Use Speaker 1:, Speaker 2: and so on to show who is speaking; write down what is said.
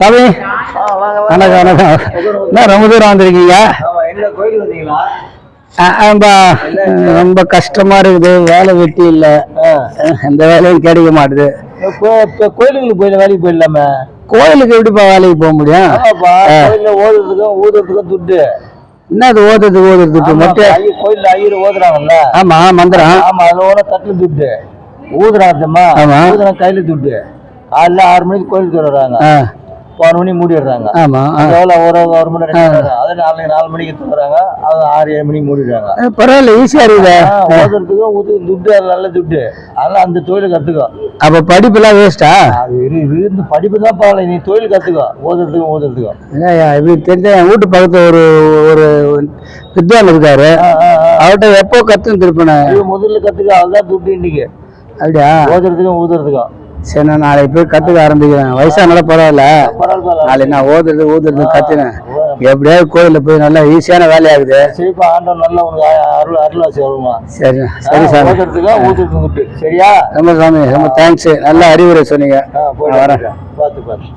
Speaker 1: சாமி வணக்கம் வணக்கம். என்ன ரொம்ப தூரம் வந்திருக்கீங்க? ஆம்பா, ரொம்ப கஷ்டமா இருக்குது. வேலை வெட்டி இல்ல. எந்த வேலையும் கிடைக்க மாட்டுது.
Speaker 2: கோயிலுக்கு போயில வேலைக்கு போயிடலாமே?
Speaker 1: கோயிலுக்கு எப்படிப்பா வேலைக்கு போக முடியும்?
Speaker 2: ஓதுறதுக்கும் ஊதுறதுக்கும் துட்டு.
Speaker 1: என்ன அது ஓதுறது ஓதுறதுக்கு மட்டும்
Speaker 2: ஐயர் கோயில்ல ஐயர் ஓதுறாங்கல்ல?
Speaker 1: ஆமா மந்திரம்.
Speaker 2: ஆமா அதோட தட்டுல துட்டு. ஊதுறாங்கம்மா
Speaker 1: ஆமா.
Speaker 2: ஊதுறா கையில துட்டு. காலைல ஆறு மணிக்கு கோயிலுக்கு வர்றாங்க
Speaker 1: ஆ,
Speaker 2: பதினொரு மணி மூடிடுறாங்க.
Speaker 1: ஆமா.
Speaker 2: எவ்வளோ ஒரு ஒரு மணி. அது நாலு நாலு மணிக்கு தூங்குறாங்க. அது ஆறு ஏழு மணிக்கு மூடிடுறாங்க.
Speaker 1: பரவாயில்ல ஈஸியா இருக்குதே.
Speaker 2: ஊது துட்டு அது நல்ல துட்டு. அதெல்லாம் அந்த தொழில் கத்துக்கோ.
Speaker 1: அப்ப படிப்புலாம் வேஸ்டா
Speaker 2: அது இரு- இரு- இந்த படிப்பு தான் பரவாயில்ல. நீ தொழில் கத்துக்கோ. ஓதுறதுக்கும் ஓதுறதுக்கும்.
Speaker 1: இப்படி தெரிஞ்ச வீட்டு பக்கத்துல ஒரு ஒரு வித்வான் இருக்காரு. அவர்கிட்ட எப்போ கத்துன்னு திருப்பினேன்.
Speaker 2: இது முதல்ல கத்துக்க அதுதான் துட்டு இன்னைக்கு.
Speaker 1: அப்படியா?
Speaker 2: ஓதுறதுக்கும் ஊதுறதுக்கும்.
Speaker 1: சரி நான் நாளைக்கு போய் கத்துக்க ஆரம்பிக்கிறேன். வயசானால பரவாயில்ல.
Speaker 2: பரவாயில்ல.
Speaker 1: நாளைக்கு நான் ஓதுறது ஊதுறது கத்துனேன் எப்படியாவது கோயில்ல போய் நல்லா ஈஸியான வேலையாகுது.
Speaker 2: சரிப்பா ஆண்டவன் நல்லா உனக்கு அ- அருள் அருளாசி வருமா
Speaker 1: சரி சாமி.
Speaker 2: சரியா?
Speaker 1: ரொம்ப சாமி ரொம்ப தேங்க்ஸ் நல்ல அறிவுரை சொன்னீங்க.
Speaker 2: வரேன். பார்த்து பார்த்து.